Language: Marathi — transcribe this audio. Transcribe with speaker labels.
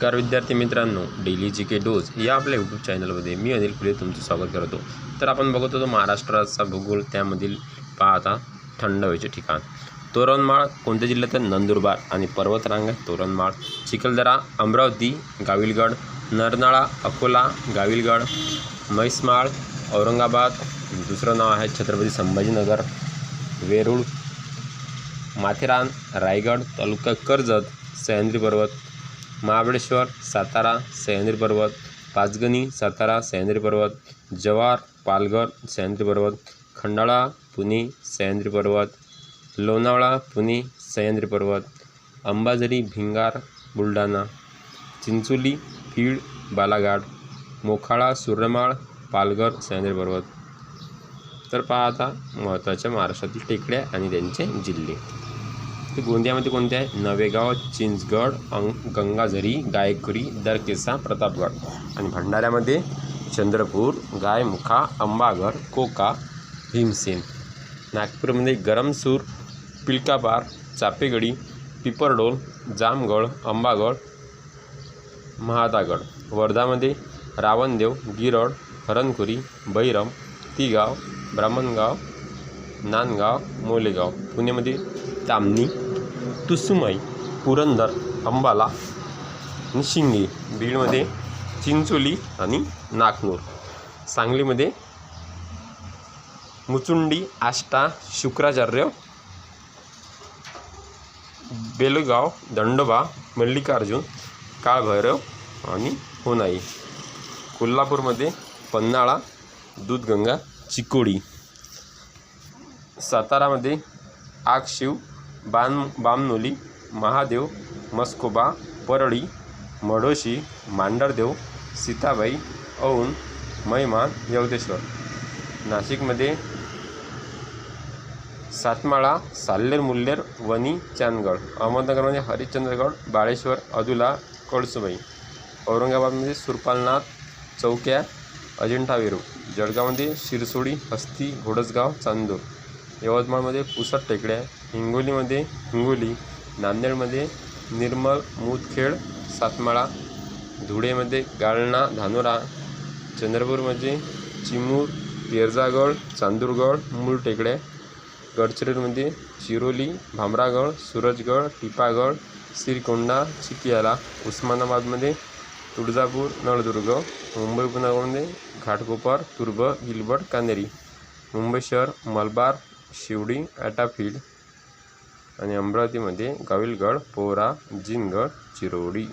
Speaker 1: नमस्कार विद्यार्थी मित्रांनो डेली जी के डोज या आपल्या यूट्यूब चॅनलमध्ये मी अनिल फुले तुमचं स्वागत करतो. तर आपण बघत होतो महाराष्ट्राचा भूगोल त्यामधील पाहता थंड हवेचे ठिकाण. तोरणमाळ कोणत्या जिल्ह्यात नंदुरबार आणि पर्वतरांग तोरणमाळ चिखलदरा अमरावती गाविलगड नरनाळा अकोला गाविलगड म्हैसमाळ औरंगाबाद दुसरं नाव आहे छत्रपती संभाजीनगर वेरूळ माथेरान रायगड तालुका कर्जत सह्याद्री पर्वत महाबळेश्वर सातारा सह्याद्री पर्वत पाचगणी सातारा सह्याद्री पर्वत जव्हार पालघर सह्याद्री पर्वत खंडाळा पुणे सह्याद्री पर्वत लोणावळा पुणे सह्याद्री पर्वत अंबाझरी भिंगार बुलढाणा चिंचोली बीड बालाघाट मोखाळा सुर्यमाळ पालघर सह्याद्री पर्वत. तर पहा आता महत्त्वाच्या महाराष्ट्रातील टेकड्या आणि त्यांचे जिल्हे. ते गोंदियामध्ये कोणते आहे? नवेगाव चिंचगड अंग गंगाझरी गायकरी दरकेसा प्रतापगड. आणि भंडाऱ्यामध्ये चंद्रपूर गायमुखा अंबागड कोका भीमसेन. नागपूरमध्ये गरमसूर पिलकाबार चापेगडी पिपरडोल जामगड अंबागड महादागड. वर्धामध्ये रावणदेव गिरड हरणखुरी बैरम तिगाव ब्राह्मणगाव नांदगाव मोलेगाव. पुण्यामध्ये तामणी तुसुमई पुरंदर अंबाला आणि शिंगे बीडमध्ये चिंचोली आणि नागनूर. सांगलीमध्ये मुचुंडी आष्टा शुक्राचार्य बेलगाव दंडोबा मल्लिकार्जुन काळभैरव आणि होनाई कोल्हापूरमध्ये पन्हाळा दूधगंगा चिकोडी. सातारामध्ये आगशिव बान बामनोली महादेव मस्कोबा परळी मडोशी मांडरदेव सीताबाई औन मैमान यवतेश्वर. नाशिकमध्ये सातमाळा साल्लेर मुल्लेर वणी चांदगड. अहमदनगरमध्ये हरिश्चंद्रगड बाळेश्वर अदुला कळसुबाई. औरंगाबादमध्ये सुरपालनाथ चौक्या अजिंठा वेरूळ जळगावमध्ये शिरसोडी हस्ती घोडसगाव चांदूर. यवतमाळमध्ये पुसट टेकड्या हिंगोलीमध्ये हिंगोली नांदेडमध्ये निर्मल मुदखेड सातमाळा धुळेमध्ये गाळणा धानोरा चंद्रपूरमध्ये चिमूर पिरजागड चांदूरगड मूळ टेकड्या गडचिरोलीमध्ये चिरोली भामरागड सूरजगड टिपागड श्रीकोंडा चिकियाला उस्मानाबादमध्ये तुळजापूर नळदुर्ग मुंबई उपनगरामध्ये घाटकोपर तुर्भ गिलबट कानेरी मुंबई शहर मलबार शिवडी ॲटाफील्ड आणि अमरावतीमध्ये गाविलगड पोहरा जिनगड चिरोडी.